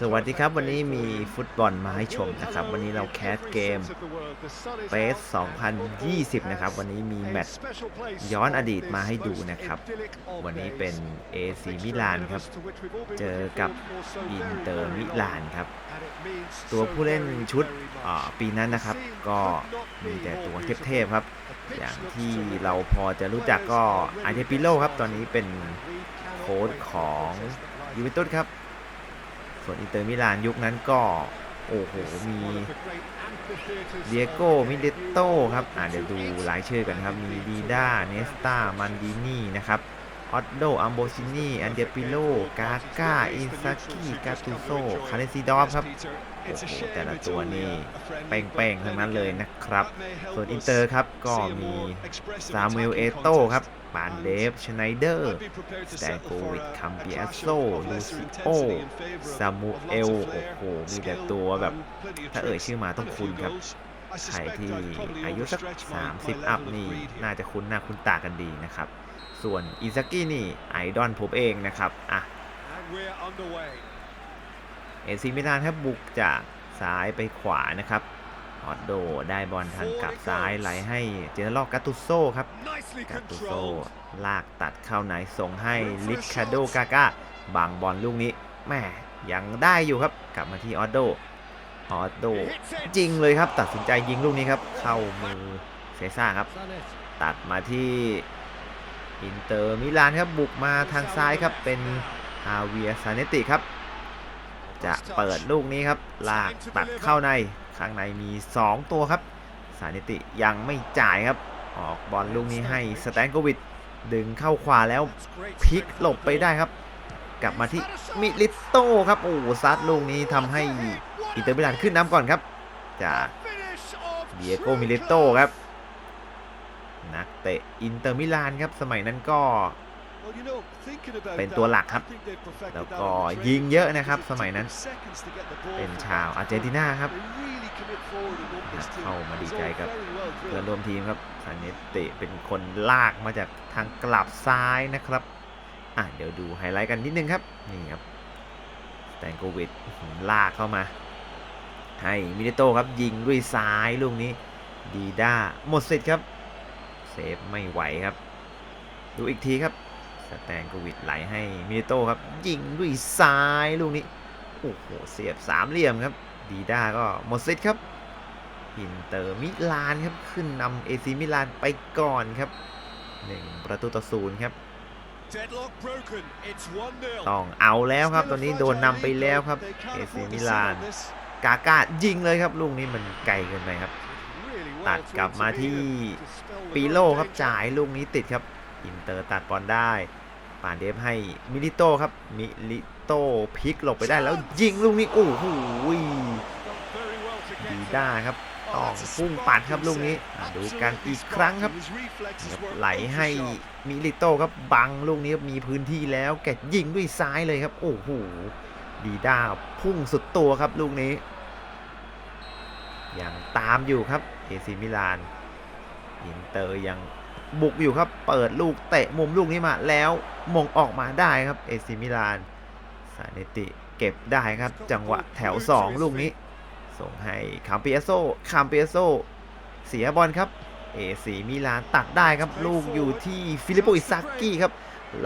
สวัสดีครับวันนี้มีฟุตบอลมาให้ชมนะครับ วันนี้เราแคสเกมเ a ส2020 นะครับ วันนี้มีแมตช์ย้อนอดีตมาให้ดูนะครับ วันนี้เป็น AC มิลานครับ เจอกับอินเตอร์มิลานครับ ตัวผู้เล่นชุดปีนั้นนะครับ ก็มีแต่ตัวเทพๆครับ อย่างที่เราพอจะรู้จักก็อาเดปิโลครับ ตอนนี้เป็นโค้ชของยูเวนตุสครับ ส่วนอินเตอร์มิลานยุคนั้นก็ โอ้โห มีเดียโก้ มิเดโต้ครับอ่าเดี๋ยวดูรายชื่อกันครับ มีดีด้า เนสตามันดินี่นะครับ ออตโดอัมโบซินีอันเดปิโล กาก้า อินซากิกาตูโซ คาเลซิดอฟครับ โอ้โห แต่ละตัวนี่เป้งๆ ทั้งนั้นเลยนะครับ ส่วนอินเตอร์ครับก็มีซามูเอลเอโต้ครับปานเดฟชไนเดอร์สแตนโควิดคัมเปียโซลูซิโอซามูเอล โอ้โห มีแต่ตัวแบบ ถ้าเอ่ยชื่อมาต้องคุ้นครับใครที่อายุสัก 30 อัพนี่ น่าจะคุ้นหน้าคุ้นตากันดีนะครับ ส่วนอิซากินี่ไอดอลผมเองนะครับอะเอซีมิลานครับบุกจากซ้ายไปขวานะครับออดโดได้บอลทางกลับซ้ายไหลให้เจเนอรอกาตุโซครับกาตุโซลากตัดเข้าไหนส่งให้ลิคาโดกาก้าบางบอลลูกนี้แม่ยังได้อยู่ครับกลับมาที่ออดโดออดโดจริงเลยครับ ตัดสินใจยิงลูกนี้ครับ เข้ามือเซซ่าครับ ตัดมาที่ อินเตอร์มิลานครับบุกมาทางซ้ายครับเป็นฮาเวียซาเนติครับ จะเปิดลูกนี้ครับ ลากตัดเข้าในข้างในมี 2 ตัวครับสานิติยังไม่จ่ายครับ ออกบอลลูกนี้ให้สแตนโกวิดดึงเข้าขวาแล้วพลิกหลบไปได้ครับ กลับมาที่มิลิโต้ครับโอ้ซัดลูกนี้ทำให้อินเตอร์มิลานขึ้นน้ำก่อนครับจากเดียโกมิลิโต้ครับ เตะอินเตอร์มิลานครับสมัยนั้นก็เป็นตัวหลักครับ แล้วก็ยิงเยอะนะครับ สมัยนั้น เป็นชาวอาร์เจนตินาครับ เข้ามาดีใจกับเพื่อนร่วมทีมครับซานเนตเตะเป็นคนลากมาจากทางกลับซ้ายนะครับ อะเดี๋ยวดูไฮไลท์กันนิดนึงครับ นี่ครับสแตนโกวิดลากเข้ามา ให้มิเนโตครับยิงด้วยซ้ายลูกนี้ ดีด้าหมดสิทธิ์ครับเซฟไม่ไหวครับ ดูอีกทีครับสแตนโกวิดไหลให้มิโตครับ ยิงด้วยซ้ายลูกนี้ โอ้โห เสียบสามเหลี่ยมครับ ดีด้าก็หมดสิทธิ์ครับอินเตอร์มิลานครับ ขึ้นนำเอซีมิลานไปก่อนครับหนึ่งประตูต่อศูนย์ครับ ต้องเอาแล้วครับ ตอนนี้โดนนำไปแล้วครับ เอซีมิลาน กากายิงเลยครับ ลูกนี้มันไกลเกินไปครับ ตัดกลับมาที่ปีโลครับจ่ายลูกนี้ติดครับ อินเตอร์ตัดบอลได้ปานเดฟให้มิลิโตครับมิลิโตพลิกหลบไปได้แล้วยิงลูกนี้โอ้โหดีด้าครับต้องพุ่งปัดครับลูกนี้ดูกันอีกครั้งครับ ไหลให้มิลิโตครับบังลูกนี้มีพื้นที่แล้วแกยิงด้วยซ้ายเลยครับ โอ้โหดีด้าพุ่งสุดตัวครับลูกนี้ ยังตามอยู่ครับเอซีมิลานอินเตอร์ยังบุกอยู่ครับ เปิดลูกเตะมุมลูกนี้มาแล้วมงออกมาได้ครับเอซีมิลานซาเนติเก็บได้ครับ จังหวะแถว 2 ลูกนี้ ส่งให้คามเปียโซคามเปียโซเสียบอลครับเอซีมิลานตัดได้ครับ ลูกอยู่ที่ฟิลิปโปอิซากกี้ครับ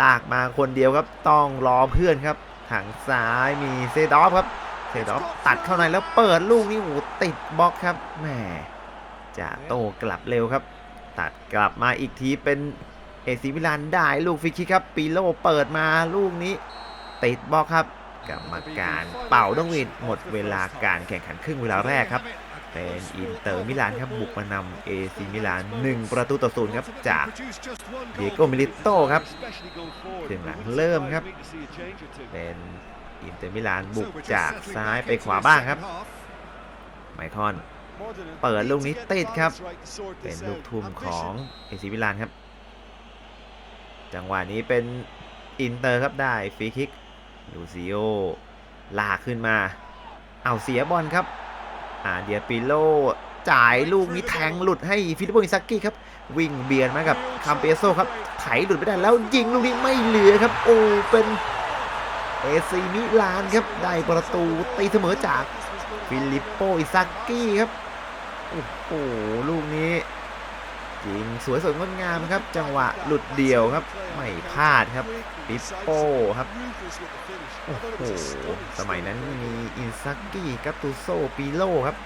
ลากมาคนเดียวครับ ต้องรอเพื่อนครับทางซ้ายมีเซดอฟครับ เซดอฟตัดเข้าในแล้วเปิดลูกนี้โอ้โหติดบล็อกครับแหมจะโตกลับเร็วครับ ตัดกลับมาอีกทีเป็นเอซีมิลานได้ลูกฟรีคิกครับปีโลเปิดมาลูกนี้ ติดบล็อกครับกรรมการเป่าต้องวินหมดเวลาการแข่งขันครึ่งเวลาแรกครับ เป็นอินเตอร์มิลานครับบุกมานำเอซีมิลาน 1 ประตูต่อศูนย์ครับจากเดียโกมิลิโตครับถึงหลังเริ่มครับ เป็น อินเตอร์มิลานบุกจากซ้ายไปขวาบ้างครับ ไมคอน เปิดลูกนี้ติดครับ เป็นลูกทุ่มของเอซีมิลานครับ จังหวะนี้เป็นอินเตอร์ครับได้ฟรีคิกลูซิโอลากขึ้นมา เอาเสียบอลครับอ่าเดียปิโลจ่ายลูกนี้แทงหลุดให้ฟิลิปโปอิซากิครับ วิ่งเบียดมากับคามเปโซครับไถหลุดไปได้แล้วยิงลูกนี้ไม่เหลือครับ โอ้เป็น เอซีมิลานครับได้ประตูตีเสมอจากฟิลิปโปอิซากี้ครับโอ้โหลูกนี้ยิงสวยสดงดงามครับ จังหวะหลุดเดี่ยวครับ ไม่พลาดครับปิปโป้ครับ โอ้โห สมัยนั้นมีอินซากิกัตตูโซปิโลครับ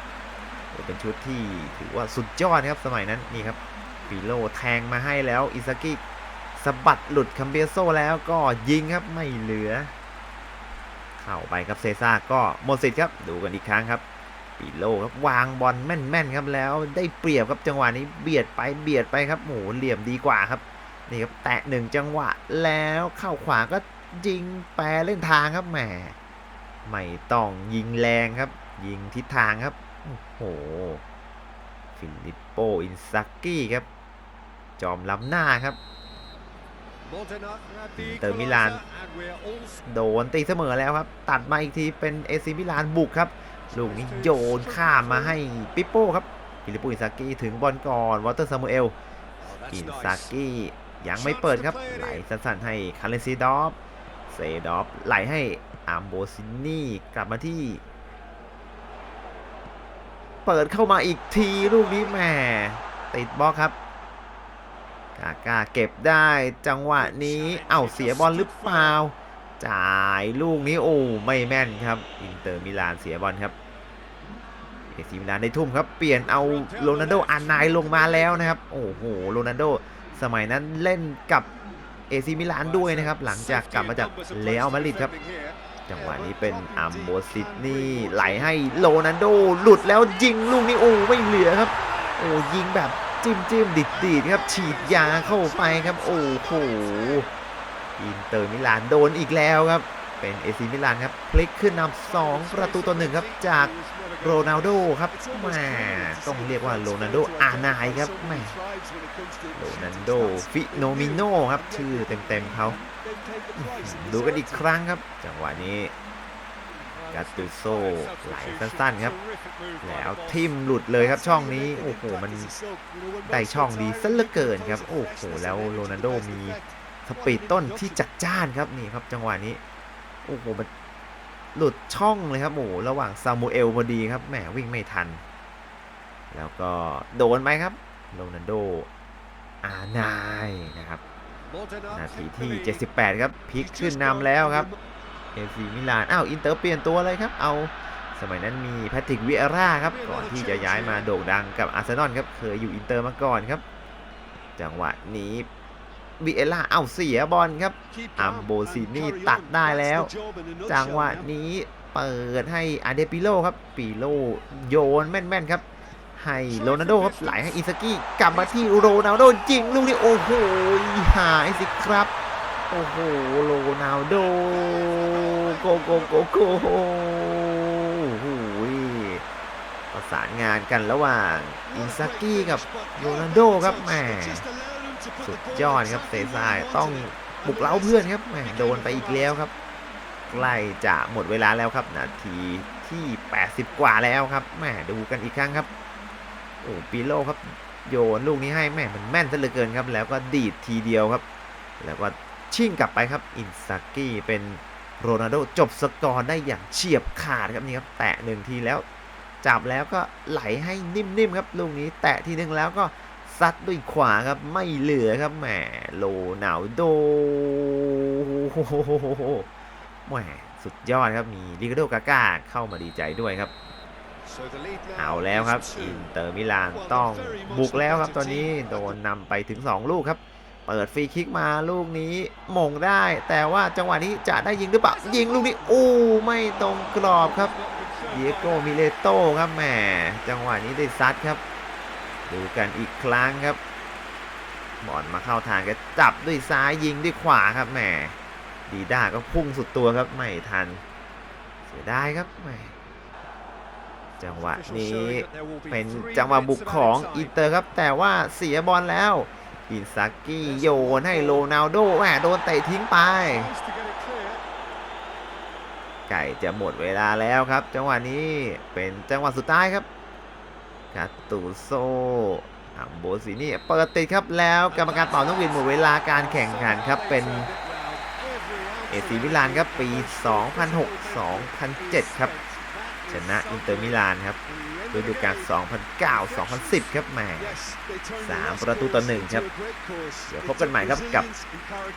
เป็นชุดที่ถือว่าสุดยอดครับสมัยนั้นนี่ครับปิโลแทงมาให้แล้วอินซากิสะบัดหลุดคัมเบียโซแล้วก็ยิงครับไม่เหลือ เข้าไปครับเซซ่าก็หมดสิทธิ์ครับดูกันอีกครั้งครับปิโลครับวางบอลแม่นๆครับแล้วได้เปรียบครับจังหวะนี้เบียดไปเบียดไปครับโหเหลี่ยมดีกว่าครับนี่ครับแตะหนึ่งจังหวะแล้วเข้าขวาก็ยิงแปรเล่นทางครับแหมไม่ต้องยิงแรงครับ ยิงทิศทางครับโอ้โหฟิลิปโปอินซักกี้ครับ จอมล้ำหน้าครับ เตอร์มิลาน โดนตีเสมอแล้วครับ ตัดมาอีกทีเป็นเอซิมิลานบุกครับ ลูกนี้โยนข้ามมาให้ปิปโป้ครับฟิลิปโปอินซักกี้ถึงบอลก่อนวอเตอร์ซามูเอลอินซากิยังไม่เปิดครับ ไหลสั้นๆให้คาเลนซีดอฟเซดอฟไหลให้อัมโบซินี่กลับมาที่ เปิดเข้ามาอีกทีลูกนี้แหมติดบล็อกครับ กากาเก็บได้จังหวะนี้เอ้าเสียบอลหรือเปล่า จ่ายลูกนี้โอ้ไม่แม่นครับ อินเตอร์มิลานเสียบอลครับเอซีมิลานได้ทุ่มครับ เปลี่ยนเอาโรนัลโดอานไนลงมาแล้วนะครับ โอ้โหโรนัลโดสมัยนั้นเล่นกับเอซีมิลานด้วยนะครับ หลังจากกลับมาจากเลอัลมาดริดครับ จังหวะนี้เป็นอัมโบซิดนี่ไหลให้โรนัลโดหลุดแล้วยิงลูกนี้โอ้ไม่เหลือครับ โอ้ยิงแบบ จิ้มจิ้มดิดดิดครับ ฉีดยาเข้าไปครับ โอ้โหอินเตอร์มิลานโดนอีกแล้วครับ เป็นเอซีมิลานครับ พลิกขึ้นนำสองประตูต่อหนึ่งครับ จากโรนัลโดครับแหมต้องเรียกว่าโรนัลโดอาร์ไนายครับแหมโรนัลโดฟิโนมิโนครับ ชื่อเต็มๆเขาดูกันอีกครั้งครับ จังหวะนี้ กาตูโซไหลสั้นๆครับ แล้วทิมหลุดเลยครับช่องนี้ โอ้โห มันได้ช่องดีซะเหลือเกินครับ โอ้โห แล้วโรนัลโดมีสปีดต้นที่จัดจ้านครับนี่ครับจังหวะนี้ โอ้โห มันหลุดช่องเลยครับโอ้โหระหว่างซามูเอลพอดีครับ แหมวิ่งไม่ทัน แล้วก็โดนไหมครับโรนัลโดอาร์ไนายนะครับ นาทีที่ 78 ครับพลิกขึ้นนำแล้วครับ เอซีมิลาน อ้าว อินเตอร์เปลี่ยนตัวเลยครับ เอาสมัยนั้นมีแพทริกวิเอร่าครับ ก่อนที่จะย้ายมาโด่งดังกับอาร์เซนอลครับ เคยอยู่อินเตอร์มาก่อนครับ จังหวะนี้วิเอร่าเอาเสียบอลครับ อัมโบซินี่ตัดได้แล้ว จังหวะนี้เปิดให้อาเดปิโลครับ ปิโลโยนแม่นๆครับ ให้โรนัลโดครับไหลให้อิซากิกลับมาที่โรนัลโดจริงลูกนี้โอ้โหหายสิครับ โอ้โหโรนัลโด โกโกโกโกโอ้โหประสานงานกันระหว่างอินซากิกับโรนัลโดครับแหมสุดยอดครับเซซายต้องบุกเล้าเพื่อนครับแหมโดนไปอีกแล้วครับใกล้จะหมดเวลาแล้วครับนาทีที่ 80 กว่าแล้วครับแหมดูกันอีกครั้งครับโอ้ปิโลครับโยนลูกนี้ให้แม่มันแม่นซะเหลือเกินครับ แล้วก็ดีดทีเดียวครับ แล้วก็ชิ่งกลับไปครับอินซากิเป็น โรนัลโดจบสกอร์ได้อย่างเฉียบขาดครับนี่ครับแตะหนึ่งทีแล้ว จับแล้วก็ไหลให้นิ่มๆครับลูกนี้แตะทีนึงแล้วก็ซัดด้วยขวาครับไม่เหลือครับแหมโรนัลโดแหมสุดยอดครับมีลิกาโดกาก้าเข้ามาดีใจด้วยครับ เอาแล้วครับอินเตอร์มิลานต้องบุกแล้วครับตอนนี้โดนนำไปถึง 2 ลูกครับ เปิดฟรีคิกมาลูกนี้มงได้ แต่ว่าจังหวะนี้จะได้ยิงหรือเปล่า ยิงลูกนี้อู้ไม่ตรงกรอบครับเดียโกมิเลโต้ครับแหมจังหวะนี้ได้ซัดครับ ดูกันอีกครั้งครับบอลมาเข้าทางก็จับด้วยซ้ายยิงด้วยขวาครับแหมดีด้าก็พุ่งสุดตัวครับไม่ทัน เสียดายครับแหมจังหวะนี้เป็นจังหวะบุกของอินเตอร์ครับ แต่ว่าเสียบอลแล้ว อินซากิโยนให้โรนัลโดแหมโดนเตะทิ้งไป ไก่จะหมดเวลาแล้วครับ จังหวะนี้เป็นจังหวะสุดท้ายครับกาตูโซอัมโบซินี่เปิดติดครับแล้วกรรมการเป่านกหวีดหมดเวลาการแข่งขันครับเป็นเอเอซีมิลานครับปี 2006-2007 ครับ ชนะอินเตอร์มิลานครับ ฤดูกาล2009-2010 ครับแหมสามประตูต่อหนึ่งครับ เดี๋ยวพบกันใหม่ครับกับ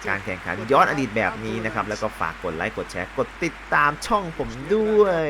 การแข่งขันย้อนอดีตแบบนี้นะครับ แล้วก็ฝากกดไลค์ กดแชร์ กดติดตามช่องผมด้วย